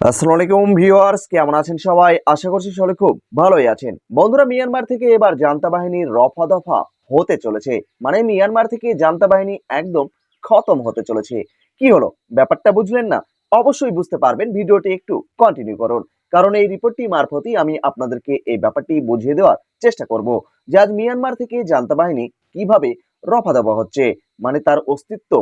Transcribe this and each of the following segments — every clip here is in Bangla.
আসসালামু আলাইকুম ভিউয়ার্স, কেমন আছেন সবাই? আশা করছি সবাই খুব ভালোই আছেন। বন্ধুরা, মিয়ানমার থেকে এবার জান্তা বাহিনী রফা দফা হতে চলেছে। মানে মিয়ানমার থেকে জান্তা বাহিনী একদম খতম হতে চলেছে। কি হলো? ব্যাপারটা বুঝলেন না? অবশ্যই বুঝতে পারবেন, ভিডিওটি একটু কন্টিনিউ করুন। কারণ এই রিপোর্টটি মারফতই আমি আপনাদেরকে এই ব্যাপারটি বুঝিয়ে দেওয়ার চেষ্টা করব যে আজ মিয়ানমার থেকে জান্তা বাহিনী কীভাবে রফা দফা হচ্ছে মানে তার অস্তিত্ব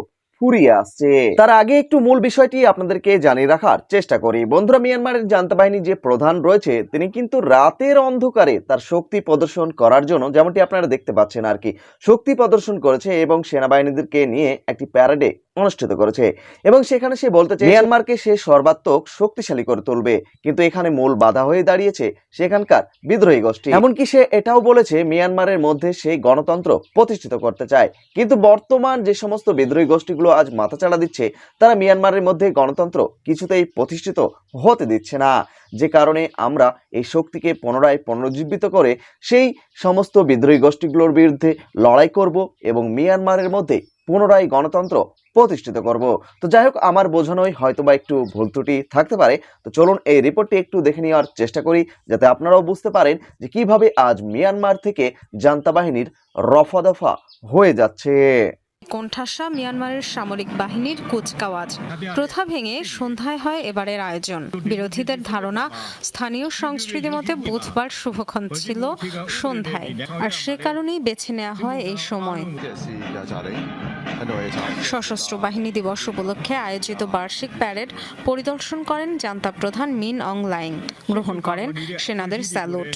ফুরিয়ে আসছে তার আগে একটু মূল বিষয়টি আপনাদেরকে জানিয়ে রাখার চেষ্টা করি। বন্ধুরা, মিয়ানমারের জান্তা বাহিনী যে প্রধান রয়েছে, তিনি কিন্তু রাতের অন্ধকারে তার শক্তি প্রদর্শন করার জন্য, যেমনটি আপনারা দেখতে পাচ্ছেন আর কি শক্তি প্রদর্শন করেছে এবং সেনাবাহিনীদেরকে নিয়ে একটি প্যারেডে অনুষ্ঠিত করেছে। এবং সেখানে সে বলতে চায় মিয়ানমারকে সে সর্বাত্মক শক্তিশালী করে তুলবে। কিন্তু এখানে মূল বাধা হয়ে দাঁড়িয়েছে সেখানকার বিদ্রোহী গোষ্ঠী। এমনকি সে এটাও বলেছে, মিয়ানমারের মধ্যে সেই গণতন্ত্র প্রতিষ্ঠিত করতে চায়। কিন্তু বর্তমান যে সমস্ত বিদ্রোহী গোষ্ঠীগুলো আজ মাথাচাড়া দিচ্ছে, তারা মিয়ানমারের মধ্যে গণতন্ত্র কিছুতেই প্রতিষ্ঠিত হতে দিচ্ছে না। যে কারণে আমরা এই শক্তিকে পুনরায় পুনরুজ্জীবিত করে সেই সমস্ত বিদ্রোহী গোষ্ঠীগুলোর বিরুদ্ধে লড়াই করব এবং মিয়ানমারের মধ্যে পুনরায় গণতন্ত্র প্রতিষ্ঠিত করব। তো যাই হোক, আমার বোঝানোই হয়তোবা একটু ভুল ত্রুটি থাকতে পারে। তো চলুন এই রিপোর্টটি একটু দেখে নেওয়ার চেষ্টা করি, যাতে আপনারাও বুঝতে পারেন যে কীভাবে আজ মিয়ানমার থেকে জান্তা বাহিনীর রফা দফা হয়ে যাচ্ছে। কোণঠাসা মিয়ানমারের সামরিক বাহিনীর কুচকাওয়াজ। প্রথা ভেঙে সন্ধ্যায় হয় এবারের আয়োজন। বিরোধীদের ধারণা, স্থানীয় সংস্কৃতি মতে বুধবার শুভক্ষণ ছিল সন্ধ্যায়। আর সে কারণেই বেছে নেওয়া হয় এই সময়। সশস্ত্র বাহিনী দিবস উপলক্ষে আয়োজিত বার্ষিক প্যারেড পরিদর্শন করেন জান্তা প্রধান মিন অং লাইং। গ্রহণ করেন সেনাদের স্যালুট।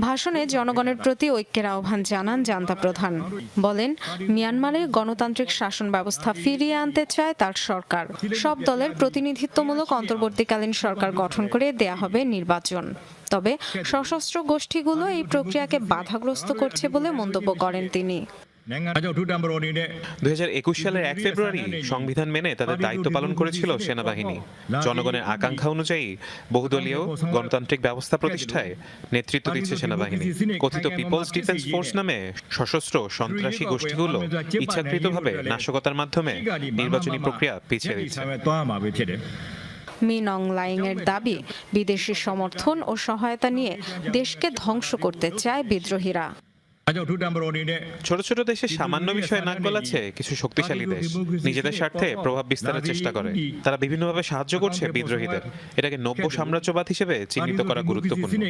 ভাষণে জনগণের প্রতি ঐক্যের আহ্বান জানান জান্তা প্রধান। বলেন, মিয়ানমারে গণতান্ত্রিক শাসন ব্যবস্থা ফিরিয়ে আনতে চায় তার সরকার। সব দলের প্রতিনিধিত্বমূলক অন্তর্বর্তীকালীন সরকার গঠন করে দেয়া হবে নির্বাচন। তবে সশস্ত্র গোষ্ঠীগুলো এই প্রক্রিয়াকে বাধাগ্রস্ত করছে বলে মন্তব্য করেন তিনি। দু হাজার একুশ সালের এক ফেব্রুয়ারি সংবিধান মেনে তাদের দায়িত্ব পালন করেছিল সেনাবাহিনী। জনগণের আকাঙ্ক্ষা অনুযায়ী বহুদলীয় গণতান্ত্রিক ব্যবস্থা প্রতিষ্ঠায় নেতৃত্ব দিচ্ছে সেনাবাহিনী। কথিত পিপলস ডিফেন্স ফোর্স নামে সশস্ত্র সন্ত্রাসী গোষ্ঠীগুলো ইচ্ছাকৃতভাবে নাশকতার মাধ্যমে নির্বাচনী প্রক্রিয়া পিছিয়ে দিচ্ছে মিনং দাবি বিদেশি সমর্থন ও সহায়তা নিয়ে দেশকে ধ্বংস করতে চায় বিদ্রোহীরা। ছোট ছোট দেশে সামান্য বিষয়ে নাক গলাচ্ছে কিছু শক্তিশালী দেশ। নিজেদের স্বার্থে প্রভাব বিস্তারের চেষ্টা করে। তারা বিভিন্নভাবে সাহায্য করছে বিদ্রোহীদের। এটাকে নব্য সাম্রাজ্যবাদ হিসেবে চিহ্নিত করা গুরুত্বপূর্ণ।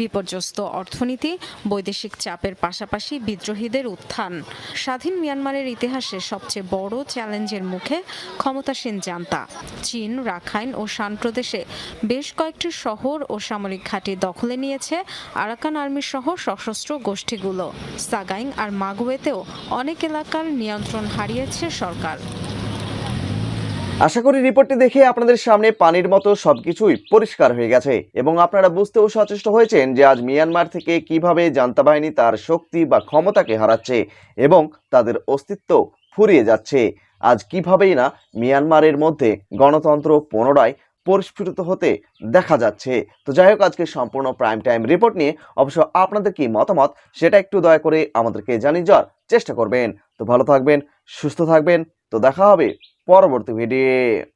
বিপর্যস্ত অর্থনীতি, বৈদেশিক চাপের পাশাপাশি বিদ্রোহীদের উত্থান। স্বাধীন মিয়ানমারের ইতিহাসে সবচেয়ে বড় চ্যালেঞ্জের মুখে ক্ষমতাসীন জান্তা। চীন, রাখাইন ও শান প্রদেশে বেশ কয়েকটি শহর ও সামরিক ঘাঁটি দখলে নিয়েছে আরাকান আর্মি সহ সশস্ত্র গোষ্ঠীগুলো। সাগাইং আর মাগুয়েতেও অনেক এলাকার নিয়ন্ত্রণ হারিয়েছে সরকার। আশা করি রিপোর্টটি দেখে আপনাদের সামনে পানির মতো সবকিছুই পরিষ্কার হয়ে গেছে এবং আপনারা বুঝতেও সচেষ্ট হয়েছেন যে আজ মিয়ানমার থেকে কীভাবে জান্তা বাহিনী তার শক্তি বা ক্ষমতাকে হারাচ্ছে এবং তাদের অস্তিত্ব ফুরিয়ে যাচ্ছে। আজ কিভাবেই না মিয়ানমারের মধ্যে গণতন্ত্র পুনরায় পরিস্ফুটিত হতে দেখা যাচ্ছে। তো যাই হোক, আজকে সম্পূর্ণ প্রাইম টাইম রিপোর্ট নিয়ে অবশ্য আপনাদের কি মতামত সেটা একটু দয়া করে আমাদেরকে জানিয়ে যাওয়ার চেষ্টা করবেন। তো ভালো থাকবেন, সুস্থ থাকবেন। তো দেখা হবে পরবর্তী ভিডিও